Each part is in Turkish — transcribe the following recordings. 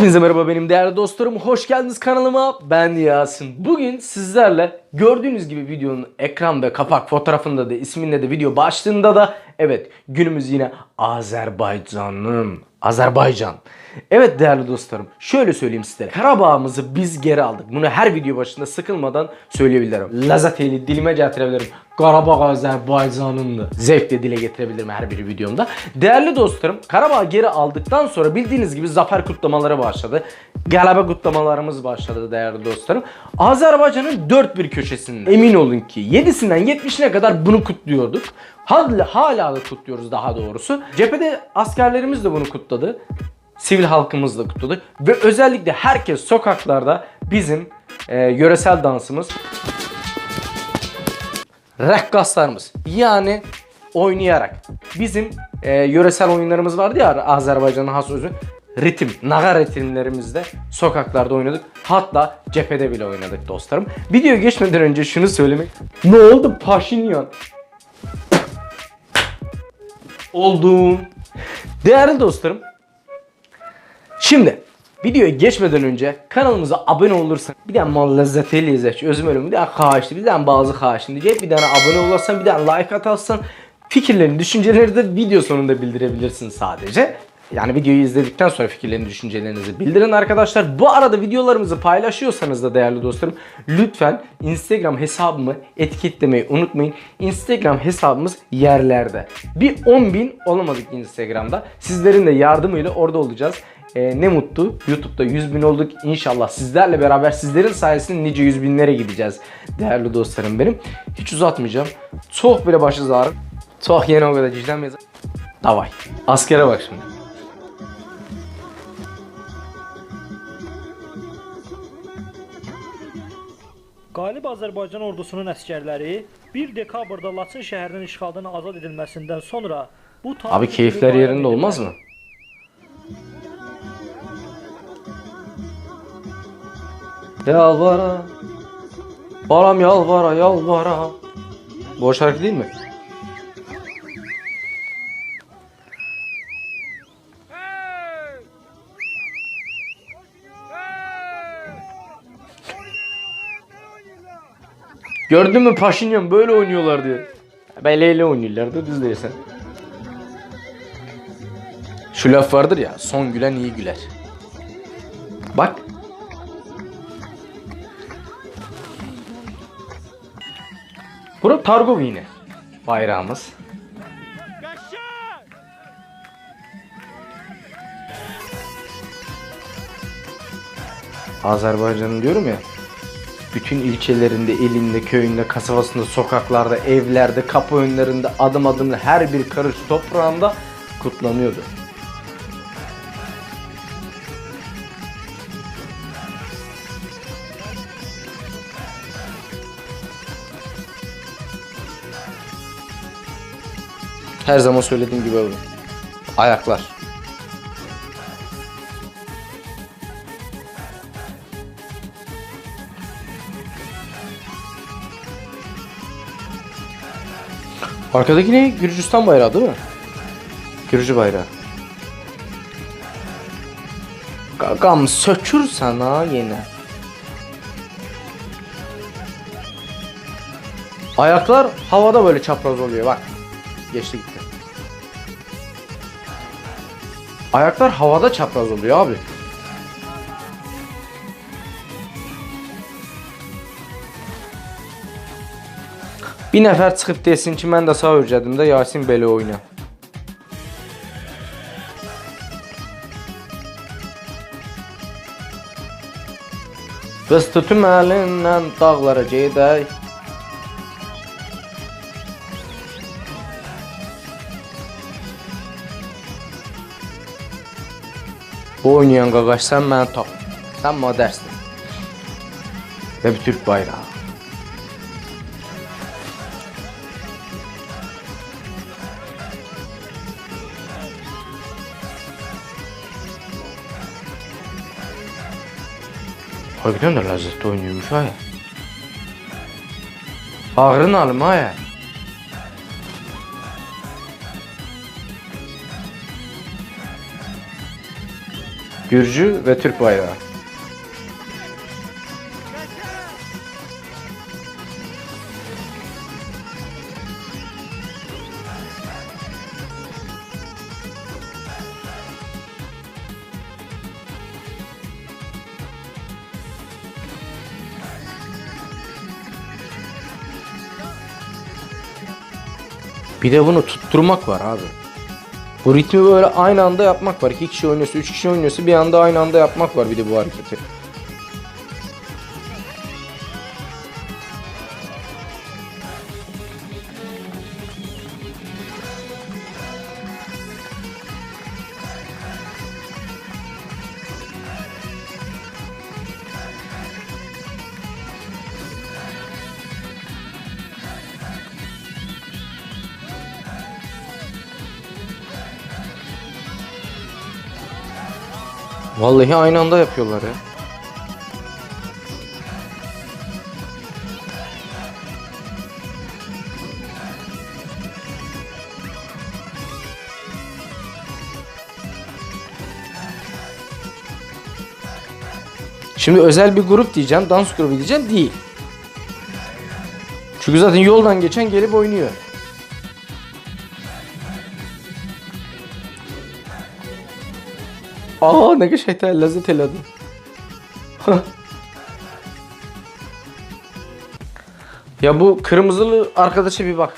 Hepinize merhaba benim değerli dostlarım. Hoş geldiniz kanalıma. Ben Yasin. Bugün sizlerle gördüğünüz gibi videonun ekran ve kapak fotoğrafında da isminde de video başlığında da evet günümüz yine Azerbaycan'ın Azerbaycan. Evet değerli dostlarım şöyle söyleyeyim sizlere. Karabağ'ımızı biz geri aldık. Bunu her video başında sıkılmadan söyleyebilirim. Lazateli dilime getirebilirim. Karabağ Azerbaycan'ındı. Zevkle dile getirebilirim her bir videomda. Değerli dostlarım Karabağ geri aldıktan sonra bildiğiniz gibi zafer kutlamaları başladı. Galaba kutlamalarımız başladı değerli dostlarım. Azerbaycan'ın dört bir köşesinde emin olun ki 7'sinden 70'ine kadar bunu kutluyorduk. Hala, hala da kutluyoruz daha doğrusu. Cephede askerlerimiz de bunu kutladı. Sivil halkımız da kutladı. Ve özellikle herkes sokaklarda bizim e, yöresel dansımız Rekkaslarımız yani oynayarak bizim e, yöresel oyunlarımız vardı ya Azerbaycan'ın has sözü ritim, naga ritimlerimizde sokaklarda oynadık. Hatta cephede bile oynadık dostlarım. Videoya geçmeden önce şunu söylemek. Ne oldu Paşinyan? Oldum. Değerli dostlarım. Şimdi videoya geçmeden önce kanalımıza abone olursan bir tane mal lezzetiyle izleyecek. Özüm ölüm bir tane xahişli bir tane bazı xahişli diyecek. Bir tane abone olursan bir tane like atarsan fikirlerini düşüncelerini de video sonunda bildirebilirsin sadece. Yani videoyu izledikten sonra fikirlerini, düşüncelerinizi bildirin arkadaşlar. Bu arada videolarımızı paylaşıyorsanız da değerli dostlarım lütfen Instagram hesabımı etiketlemeyi unutmayın. Instagram hesabımız yerlerde. Bir 10.000 olamadık Instagram'da. Sizlerin de yardımıyla orada olacağız. Ee, ne mutlu YouTube'da 100 bin olduk. İnşallah sizlerle beraber sizlerin sayesinde nice yüz binlere gideceğiz. Değerli dostlarım benim. Hiç uzatmayacağım. Çok bile başı ağrır. Çok yeni o kadar cidden Davay. Askere bak şimdi. Qalib Azərbaycan ordusunun əsgərləri 1 dekabrda Laçın şəhərinin işğaldan azad edilməsindən sonra bu Abi keyifler yerinde olmaz mı? Yalvara Baram yalvara yalvara Bu o şarkı değil mi? Gördün mü Paşinyan böyle oynuyorlar diye. Beleyle oynuyorlardı düz değilsen. Şu laf vardır ya son gülen iyi güler. Bak. Bura Targov yine. Bayrağımız. Azerbaycan'ın diyorum ya. Bütün ilçelerinde, elinde, köyünde, kasabasında, sokaklarda, evlerde, kapı önlerinde, adım adım her bir karış toprağında kutlanıyordu. Her zaman söylediğim gibi oldu. Ayaklar. Arkadaki ne? Gürcistan bayrağı değil mi? Gürcü bayrağı. Gagam sökür sana yine. Ayaklar havada böyle çapraz oluyor bak. Geçti gitti. Ayaklar havada çapraz oluyor abi. Bir nəfər çıxıb desin ki, mən də sağ öyrədim də Yasin belə oyna. Qız tutum əlindən dağlara gedək. Bu oynayan qaqaş sən məni tap. Sən modestsin. Və bir Türk bayrağı. Harbiden de lezzetli oynuyormuş ha ya. Ağrın alım ya. Gürcü ve Türk bayrağı. Bir de bunu tutturmak var abi. Bu ritmi böyle aynı anda yapmak var. İki kişi oynuyorsa, üç kişi oynuyorsa bir anda aynı anda yapmak var bir de bu hareketi. Vallahi aynı anda yapıyorlar ya. Şimdi özel bir grup diyeceğim, dans grubu diyeceğim değil. Çünkü zaten yoldan geçen gelip oynuyor. Aa ne şeytan lezzet eledi. ya bu kırmızılı arkadaşa bir bak.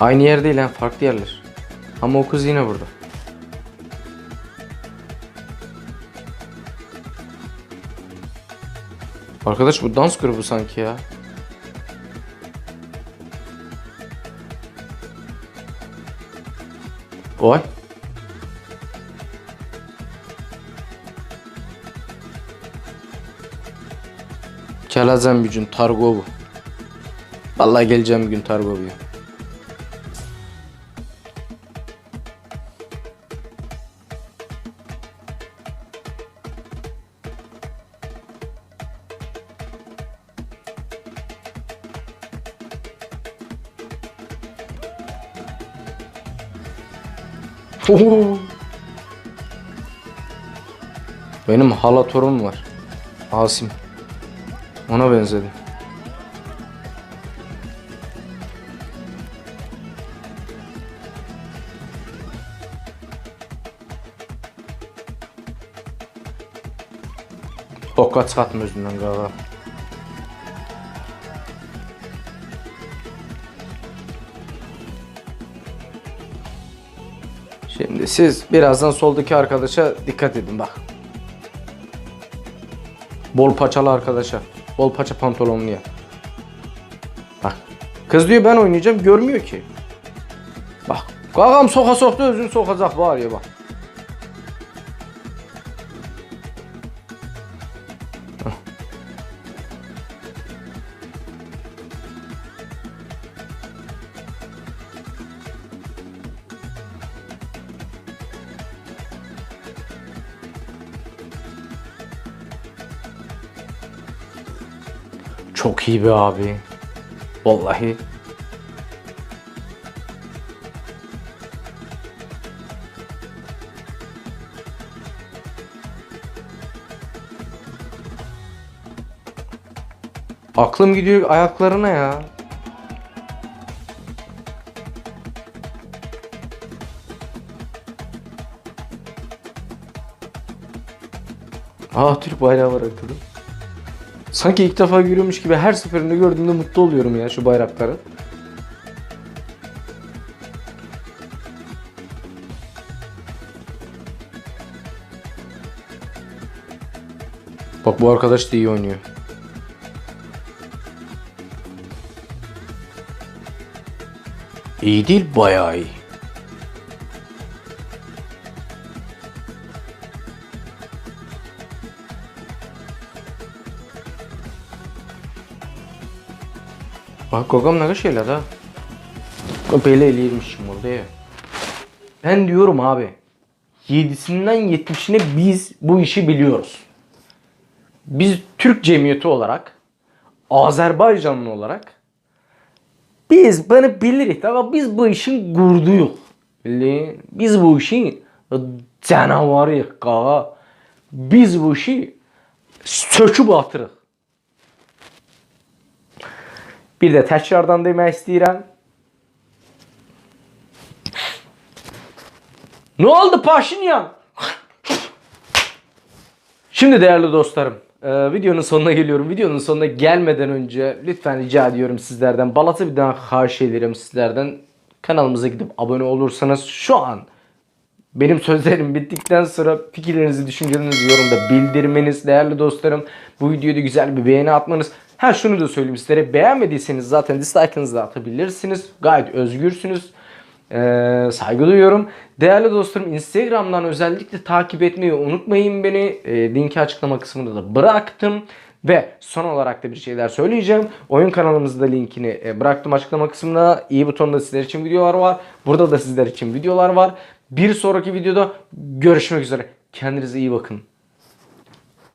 Aynı yer değil ha farklı yerler. Ama o kız yine burada. Arkadaş bu dans grubu sanki ya. Vay. Geleceğim bir gün Targov'u. Vallahi geleceğim bir gün Targov'uya. Oo. Benim hala torunum var. Asim. Ona benzedi. Tokat çıxatmı özündən qağa. Şimdi siz birazdan soldaki arkadaşa dikkat edin bak. Bol paçalı arkadaşa. Bol paça pantolonluya. Bak. Kız diyor ben oynayacağım görmüyor ki. Bak. Qağam soxa soxdu özünü soxacaq var ya bak. Çok iyi be abi. Vallahi. Aklım gidiyor ayaklarına ya. Aa Türk bayrağı var arkada. Sanki ilk defa görüyormuş gibi her seferinde gördüğümde mutlu oluyorum ya şu bayrakları. Bak bu arkadaş da iyi oynuyor. İyi değil bayağı iyi. Bak Gogam ne şeyler ha. Böyle eləyirmişim orada ya. Ben diyorum abi. 7'sinden 70'ine biz bu işi biliyoruz. biz Türk cemiyeti olarak Azerbaycanlı olarak biz bunu bilirik ama biz bu işin gurduyuq. Bilin? Biz bu işin canavarıyıq qağa. Biz bu işi söküb atırıq. Bir də təkrardan demək istəyirəm. Ne oldu Paşinyan? Şimdi değerli dostlarım, e, videonun sonuna geliyorum. Videonun sonuna gelmeden önce lütfen rica ediyorum sizlerden. Balatı bir daha xahiş ederim sizlerden. Kanalımıza gidip abone olursanız şu an benim sözlerim bittikten sonra fikirlerinizi, düşüncelerinizi yorumda bildirmeniz değerli dostlarım. Bu videoda güzel bir beğeni atmanız. Ha şunu da söyleyeyim sizlere. Beğenmediyseniz zaten dislike'ınızı da atabilirsiniz. Gayet özgürsünüz. Ee, saygı duyuyorum. Değerli dostlarım Instagram'dan özellikle takip etmeyi unutmayın beni. Ee, linki açıklama kısmında da bıraktım. Ve son olarak da bir şeyler söyleyeceğim. Oyun kanalımızda linkini e, bıraktım açıklama kısmına. İyi butonda sizler için videolar var. Burada da sizler için videolar var. Bir sonraki videoda görüşmek üzere. Kendinize iyi bakın.